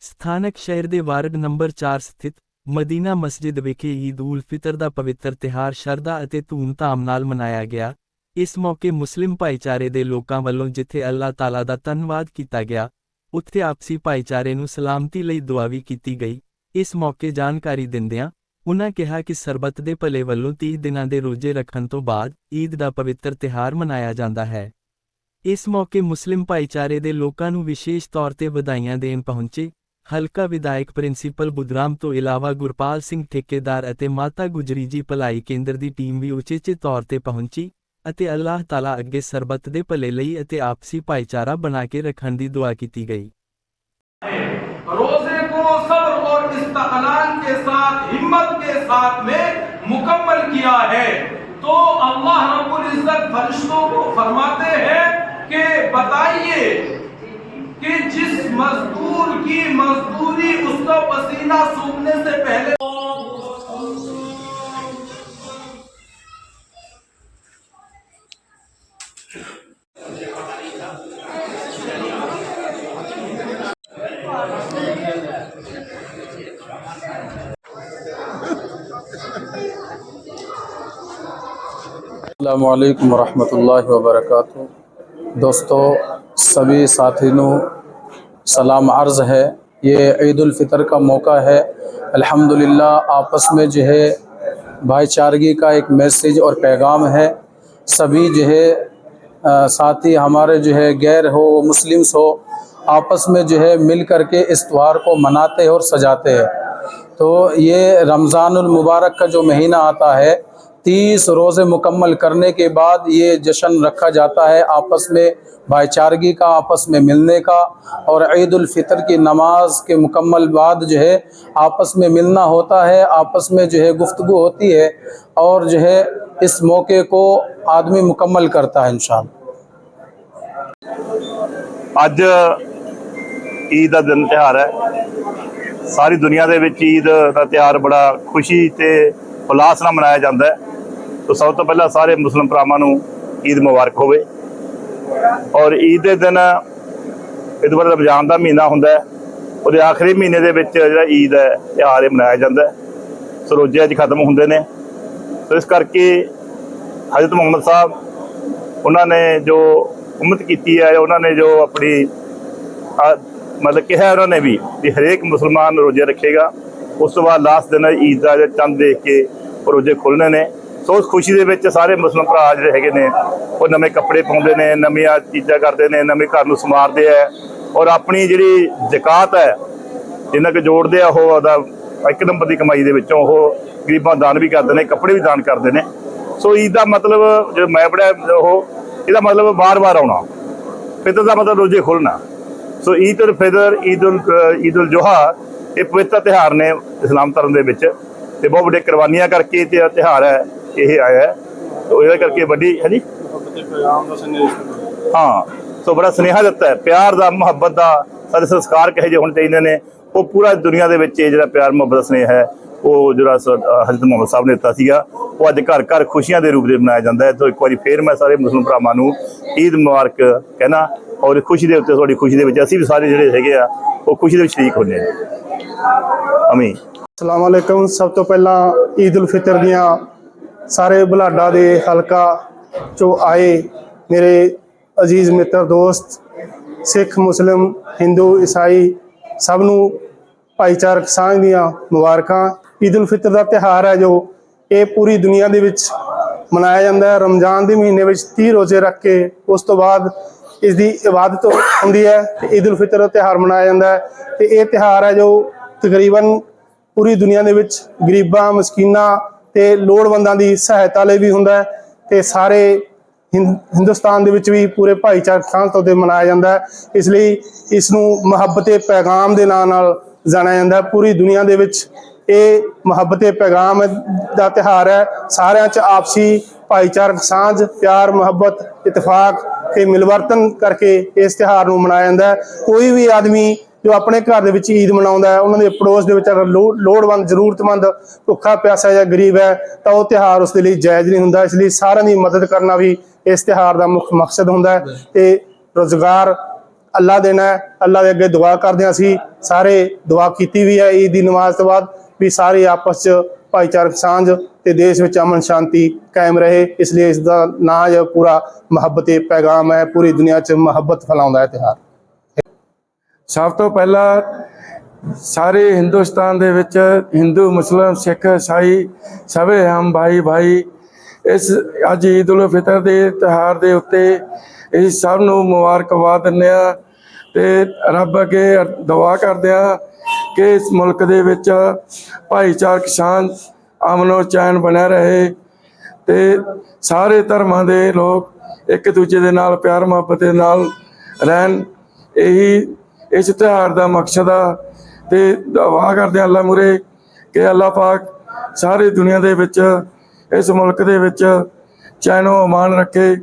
ਸਥਾਨਕ ਸ਼ਹਿਰ ਦੇ ਵਾਰਡ ਨੰਬਰ 4 ਸਥਿਤ ਮਦੀਨਾ ਮਸਜਿਦ ਵਿਖੇ ਈਦ ਉਲ ਫਿਤਰ ਦਾ ਪਵਿੱਤਰ ਤਿਹਾਰ ਸ਼ਰਧਾ ਅਤੇ ਧੂਮ-ਧਾਮ ਨਾਲ ਮਨਾਇਆ ਗਿਆ। ਇਸ ਮੌਕੇ ਮੁਸਲਿਮ ਭਾਈਚਾਰੇ ਦੇ ਲੋਕਾਂ ਵੱਲੋਂ ਜਿੱਥੇ ਅੱਲਾਹ ਤਾਲਾ ਦਾ ਧੰਨਵਾਦ ਕੀਤਾ ਗਿਆ, ਉੱਥੇ ਆਪਸੀ ਭਾਈਚਾਰੇ ਨੂੰ ਸਲਾਮਤੀ ਲਈ ਦੁਆ ਵੀ ਕੀਤੀ ਗਈ। ਇਸ ਮੌਕੇ ਜਾਣਕਾਰੀ ਦਿੰਦਿਆਂ ਉਨ੍ਹਾਂ ਕਿਹਾ ਕਿ ਸਰਬੱਤ ਦੇ ਭਲੇ ਵੱਲੋਂ 30 ਦਿਨਾਂ ਦੇ ਰੋਜ਼ੇ ਰੱਖਣ ਤੋਂ ਬਾਅਦ ਈਦ ਦਾ ਪਵਿੱਤਰ ਤਿਹਾਰ ਮਨਾਇਆ ਜਾਂਦਾ ਹੈ। ਇਸ ਮੌਕੇ ਮੁਸਲਿਮ ਭਾਈਚਾਰੇ ਦੇ ਲੋਕਾਂ ਨੂੰ ਵਿਸ਼ੇਸ਼ ਤੌਰ ਤੇ ਵਧਾਈਆਂ ਦੇਣ ਪਹੁੰਚੇ ਹਲਕਾ ਵਿਧਾਇਕ ਪ੍ਰਿੰਸੀਪਲ ਬੁੱਧਰਾਮ ਤੋਂ ਇਲਾਵਾ ਗੁਰਪਾਲ ਸਿੰਘ ਠੇਕੇਦਾਰ ਅਤੇ ਮਾਤਾ ਗੁਜਰੀ ਜੀ ਭਲਾਈ ਕੇਂਦਰ ਦੀ ਟੀਮ ਵੀ ਉਚੇਚੇ ਤੌਰ ਤੇ ਪਹੁੰਚੀ ਅਤੇ ਅੱਲਾਹ ਤਾਲਾ ਅੱਗੇ ਸਰਬੱਤ ਦੇ ਭਲੇ ਲਈ ਅਤੇ ਆਪਸੀ ਭਾਈਚਾਰਾ ਬਣਾ ਕੇ ਰੱਖਣ ਦੀ ਦੁਆ ਕੀਤੀ ਗਈ रोजे को सब्र और इस्तकलाल के साथ हिम्मत के साथ में मुकम्मल किया है तो अल्लाह रब्बुल इज्जत फरिश्तों को फरमाते हैं مزدور کی مزدوری اس کا پسینہ سوکھنے سے پہلے۔ السلام علیکم ورحمت اللہ وبرکاتہ۔ دوستو، سبھی ساتھینوں سلام عرض ہے، یہ عید الفطر کا موقع ہے۔ الحمدللہ، آپس میں جو ہے بھائی چارگی کا ایک میسج اور پیغام ہے۔ سبھی جو ہے ساتھی ہمارے جو ہے غیر ہو مسلمس ہو، آپس میں جو ہے مل کر کے اس تہوار کو مناتے اور سجاتے ہیں۔ تو یہ رمضان المبارک کا جو مہینہ آتا ہے تیس روزے مکمل کرنے کے بعد یہ جشن رکھا جاتا ہے آپس میں بھائی چارگی کا، آپس میں ملنے کا۔ اور عید الفطر کی نماز کے مکمل بعد جو ہے، آپس میں ملنا ہوتا ہے، آپس میں جو ہے گفتگو ہوتی ہے۔ اور جو ہے، اس موقع کو آدمی مکمل کرتا ہے انشاءاللہ آج ਈਦ ਦਾ ਦਿਨ ਤਿਹਾਰ ਹੈ ਸਾਰੀ ਦੁਨੀਆ ਦੇ ਵਿੱਚ ਈਦ ਦਾ ਤਿਹਾਰ ਬੜਾ ਖੁਸ਼ੀ ਉਲਾਸ ਨਾਲ ਮਨਾਇਆ ਜਾਂਦਾ ਹੈ। ਤੋਂ ਸਭ ਤੋਂ ਪਹਿਲਾਂ ਸਾਰੇ ਮੁਸਲਮਾਨ ਭਰਾਵਾਂ ਨੂੰ ਈਦ ਮੁਬਾਰਕ ਹੋਵੇ। ਔਰ ਈਦ ਦੇ ਦਿਨ ਇਹਦੇ ਬਾਅਦ ਰਮਜ਼ਾਨ ਦਾ ਮਹੀਨਾ ਹੁੰਦਾ ਹੈ। ਉਹਦੇ ਆਖਰੀ ਮਹੀਨੇ ਦੇ ਵਿੱਚ ਜਿਹੜਾ ਈਦ ਹੈ ਤਿਉਹਾਰ ਇਹ ਮਨਾਇਆ ਜਾਂਦਾ ਹੈ। ਸੋ ਰੋਜ਼ੇ ਅੱਜ ਖਤਮ ਹੁੰਦੇ ਨੇ। ਸੋ ਇਸ ਕਰਕੇ ਹਜ਼ਰਤ ਮੁਹੰਮਦ ਸਾਹਿਬ, ਉਹਨਾਂ ਨੇ ਜੋ ਉਮਤ ਕੀਤੀ ਹੈ, ਉਹਨਾਂ ਨੇ ਜੋ ਆਪਣੀ ਮਤਲਬ ਕਿਹਾ ਉਹਨਾਂ ਨੇ ਵੀ ਕਿ ਹਰੇਕ ਮੁਸਲਮਾਨ ਰੋਜ਼ੇ ਰੱਖੇਗਾ। ਉਸ ਤੋਂ ਬਾਅਦ ਲਾਸਟ ਦਿਨ ਈਦ ਦਾ ਚੰਦ ਦੇਖ ਕੇ ਉਹ ਰੋਜ਼ੇ ਖੋਲ੍ਹਣੇ ਨੇ ਸੋ ਉਸ ਖੁਸ਼ੀ ਦੇ ਵਿੱਚ ਸਾਰੇ ਮੁਸਲਮਾਨ ਭਰਾ ਜਿਹੜੇ ਹੈਗੇ ਨੇ ਉਹ ਨਵੇਂ ਕੱਪੜੇ ਪਾਉਂਦੇ ਨੇ ਨਵੀਆਂ ਚੀਜ਼ਾਂ ਕਰਦੇ ਨੇ ਨਵੇਂ ਘਰ ਨੂੰ ਸਮਾਰਦੇ ਆ ਔਰ ਆਪਣੀ ਜਿਹੜੀ ਜ਼ਕਾਤ ਹੈ ਜਿੰਨਾ ਕਿ ਜੋੜਦੇ ਆ ਉਹ ਉਹਦਾ ਇੱਕ ਨੰਬਰ ਦੀ ਕਮਾਈ ਦੇ ਵਿੱਚੋਂ ਉਹ ਗਰੀਬਾਂ ਦਾਨ ਵੀ ਕਰਦੇ ਨੇ ਕੱਪੜੇ ਵੀ ਦਾਨ ਕਰਦੇ ਨੇ। ਸੋ ਈਦ ਦਾ ਮਤਲਬ ਜੋ ਮੈਂ ਪੜਿਆ ਉਹ ਇਹਦਾ ਮਤਲਬ ਵਾਰ-ਵਾਰ ਆਉਣਾ। ਫਿਤਰ ਦਾ ਮਤਲਬ ਰੋਜ਼ੇ ਖੋਲਣਾ ਸੋ ਈਦ ਉਲ ਫਿਤਰ ਈਦ ਉਲ ਅ, ਈਦ ਉਲ ਜੋਹਾ ਇਹ ਪਵਿੱਤਰ ਤਿਉਹਾਰ ਨੇ ਇਸਲਾਮ ਧਰਮ ਦੇ ਵਿੱਚ। ਤੇ ਬਹੁਤ ਵੱਡੇ ਕੁਰਬਾਨੀਆਂ ਕਰਕੇ ਤੇ ਇਹ ਤਿਉਹਾਰ ਹੈ, ਇਹ ਆਇਆ ਹੈ। ਤੋ ਇਹਦਾ ਕਰਕੇ ਵੱਡੀ ਹੈ ਜੀ ਹਾਂ, ਸੋ ਬੜਾ ਸੁਨੇਹਾ ਦਿੱਤਾ ਹੈ। ਪਿਆਰ ਦਾ, ਮੁਹੱਬਤ ਦਾ, ਸਾਡੇ ਸੰਸਕਾਰ ਕਹੇ ਜੇ ਹੋਣੇ ਚਾਹੀਦੇ ਨੇ। ਉਹ ਪੂਰਾ ਦੁਨੀਆ ਦੇ ਵਿੱਚ ਇਹ ਜਿਹੜਾ ਪਿਆਰ, ਮੁਹੱਬਤ ਦਾ ਸੁਨੇਹਾ ਹੈ, ਉਹ ਜਿਹੜਾ ਹਜ਼ਰਤ ਮੁਹੰਮਦ ਸਾਹਿਬ ਨੇ ਦਿੱਤਾ ਸੀਗਾ। ਉਹ ਅੱਜ ਘਰ ਘਰ ਖੁਸ਼ੀਆਂ ਦੇ ਰੂਪ ਦੇ ਮਨਾਇਆ ਜਾਂਦਾ ਹੈ। ਤੋਂ ਇੱਕ ਵਾਰੀ ਫੇਰ ਮੈਂ ਸਾਰੇ ਮੁਸਲਮਾਨ ਭਰਾਵਾਂ ਨੂੰ ਈਦ ਮੁਬਾਰਕ ਕਹਿਣਾ ਔਰ ਖੁਸ਼ੀ ਦੇ ਉੱਤੇ ਤੁਹਾਡੀ ਖੁਸ਼ੀ ਦੇ ਵਿੱਚ ਅਸੀਂ ਵੀ ਸਾਰੇ ਜਿਹੜੇ ਹੈਗੇ ਆ, ਉਹ ਖੁਸ਼ੀ ਦੇ ਵਿੱਚ ਸ਼ਰੀਕ ਹੁੰਦੇ ਹਾਂ ਅਮੀਨ। ਅਸਲਾਮ ਵਾਲੇਕਮ ਸਭ ਤੋਂ ਪਹਿਲਾਂ ਈਦ ਉਲ ਫਿਤਰ ਦੀਆਂ ਸਾਰੇ ਬੁਲਾਡਾ ਦੇ ਹਲਕਾ ਚੋਂ ਆਏ ਮੇਰੇ ਅਜ਼ੀਜ਼ ਮਿੱਤਰ ਦੋਸਤ, ਸਿੱਖ, ਮੁਸਲਿਮ, ਹਿੰਦੂ, ਈਸਾਈ, ਸਭ ਨੂੰ ਭਾਈਚਾਰਕ ਸਾਂਝ ਦੀਆਂ ਮੁਬਾਰਕਾਂ। ਈਦ ਉਲ ਫਿਤਰ ਦਾ ਤਿਹਾਰ ਹੈ ਜੋ ਇਹ ਪੂਰੀ ਦੁਨੀਆ ਦੇ ਵਿੱਚ ਮਨਾਇਆ ਜਾਂਦਾ ਹੈ। ਰਮਜ਼ਾਨ ਦੇ ਮਹੀਨੇ ਵਿੱਚ 30 ਰੋਜ਼ੇ ਰੱਖ ਕੇ ਉਸ ਤੋਂ ਬਾਅਦ ਇਸ ਦੀ ਇਬਾਦਤ ਹੁੰਦੀ ਹੈ ਤੇ ਈਦ ਉਲ ਫਿਤਰ ਦਾ ਤਿਹਾਰ ਮਨਾਇਆ ਜਾਂਦਾ ਹੈ ਤੇ ਇਹ ਤਿਹਾਰ ਹੈ ਜੋ ਤਕਰੀਬਨ ਪੂਰੀ ਦੁਨੀਆ ਦੇ ਵਿੱਚ ਗਰੀਬਾਂ, ਮਸਕੀਨਾਂ ਤੇ ਲੋੜਵੰਦਾਂ ਦੀ ਸਹਾਇਤਾ ਲਈ ਵੀ ਹੁੰਦਾ ਹੈ ਤੇ ਸਾਰੇ ਹਿੰ- ਹਿੰਦੁਸਤਾਨ ਦੇ ਵਿੱਚ ਵੀ ਪੂਰੇ ਭਾਈਚਾਰਕ ਸਾਂਝ ਤੋਂ ਤੇ ਮਨਾਇਆ ਜਾਂਦਾ ਹੈ। ਇਸ ਲਈ ਇਸ ਨੂੰ ਮੁਹੱਬਤ ਪੈਗਾਮ ਦੇ ਨਾਂ ਨਾਲ ਜਾਣਿਆ ਜਾਂਦਾ ਹੈ। ਪੂਰੀ ਦੁਨੀਆ ਦੇ ਵਿੱਚ ਇਹ ਮੁਹੱਬਤ ਪੈਗਾਮ ਦਾ ਤਿਹਾਰ ਹੈ। ਸਾਰਿਆਂ 'ਚ ਆਪਸੀ ਭਾਈਚਾਰਕ ਸਾਂਝ, ਪਿਆਰ, ਮੁਹੱਬਤ, ਇਤਫਾਕ ਤੇ ਮਿਲਵਰਤਨ ਕਰਕੇ ਇਸ ਤਿਹਾਰ ਨੂੰ ਮਨਾਇਆ ਜਾਂਦਾ ਹੈ। ਕੋਈ ਵੀ ਆਦਮੀ ਜੋ ਆਪਣੇ ਘਰ ਦੇ ਵਿੱਚ ਈਦ ਮਨਾਉਂਦਾ ਹੈ, ਉਹਨਾਂ ਦੇ ਪੜੋਸ ਦੇ ਵਿੱਚ ਅਗਰ ਲੋ- ਲੋੜਵੰਦ, ਜ਼ਰੂਰਤਮੰਦ ਭੁੱਖਾ ਪਿਆਸਾ ਜਾਂ ਗਰੀਬ ਹੈ, ਤਾਂ ਉਹ ਤਿਹਾਰ ਉਸ ਦੇ ਲਈ ਜਾਇਜ਼ ਨਹੀਂ ਹੁੰਦਾ। ਇਸ ਲਈ ਸਾਰਿਆਂ ਦੀ ਮਦਦ ਕਰਨਾ ਵੀ ਇਸ ਤਿਹਾਰ ਦਾ ਮੁੱਖ ਮਕਸਦ ਹੁੰਦਾ ਹੈ। ਤੇ ਰੋਜ਼ਗਾਰ ਅੱਲਾ ਦੇਣਾ ਹੈ, ਅੱਲਾ ਦੇ ਅੱਗੇ ਦੁਆ ਕਰਦੇ ਹਾਂ ਅਸੀਂ। ਸਾਰੇ ਦੁਆ ਕੀਤੀ ਵੀ ਹੈ ਈਦ ਦੀ ਨਮਾਜ਼ ਤੋਂ ਬਾਅਦ ਵੀ ਸਾਰੇ ਆਪਸ 'ਚ ਭਾਈਚਾਰਕ ਸਾਂਝ ਤੇ ਦੇਸ਼ ਵਿੱਚ ਅਮਨ ਸ਼ਾਂਤੀ ਕਾਇਮ ਰਹੇ। ਇਸ ਲਈ ਇਸ ਦਾ ਨਾਂ ਜੋ ਪੂਰਾ ਮੁਹੱਬਤ ਪੈਗਾਮ ਹੈ, ਪੂਰੀ ਦੁਨੀਆ 'ਚ ਮੁਹੱਬਤ ਫੈਲਾਉਂਦਾ ਹੈ ਤਿਉਹਾਰ। ਸਭ ਤੋਂ ਪਹਿਲਾਂ ਸਾਰੇ ਹਿੰਦੁਸਤਾਨ ਦੇ ਵਿੱਚ ਹਿੰਦੂ ਮੁਸਲਮਾਨ ਸਿੱਖ, ਈਸਾਈ, ਸਭੇ ਹਮ ਭਾਈ ਭਾਈ ਇਸ ਅੱਜ ਈਦ ਉਲ ਫਿਤਰ ਦੇ ਤਿਉਹਾਰ ਦੇ ਉੱਤੇ ਇਹ ਸਭ ਨੂੰ ਮੁਬਾਰਕਬਾਦ ਦਿੰਦੇ ਆ ਤੇ ਰੱਬ ਅੱਗੇ ਦੁਆ ਕਰਦੇ ਆ ਕਿ ਇਸ ਮੁਲਕ ਦੇ ਵਿੱਚ ਭਾਈਚਾਰਕ ਸਾਂਝ ਅਮਨੋ ਚੈਨ ਬਣਿਆ ਰਹੇ ਤੇ ਸਾਰੇ ਧਰਮਾਂ ਦੇ ਲੋਕ ਇੱਕ ਦੂਜੇ ਦੇ ਨਾਲ ਪਿਆਰ ਮੁਹੱਬਤ ਦੇ ਨਾਲ ਰਹਿਣ। ਇਹੀ ਇਸ ਤਿਉਹਾਰ ਦਾ ਮਕਸਦ ਆ ਤੇ ਦੁਆ ਕਰਦੇ ਹਾਂ ਅੱਲਾ ਮੁਰੇ ਕਿ ਅੱਲਾ ਪਾਕ ਸਾਰੀ ਦੁਨੀਆ ਦੇ ਵਿੱਚ, ਇਸ ਮੁਲਕ ਦੇ ਵਿੱਚ ਚੈਨੋ ਅਮਾਨ ਰੱਖੇ।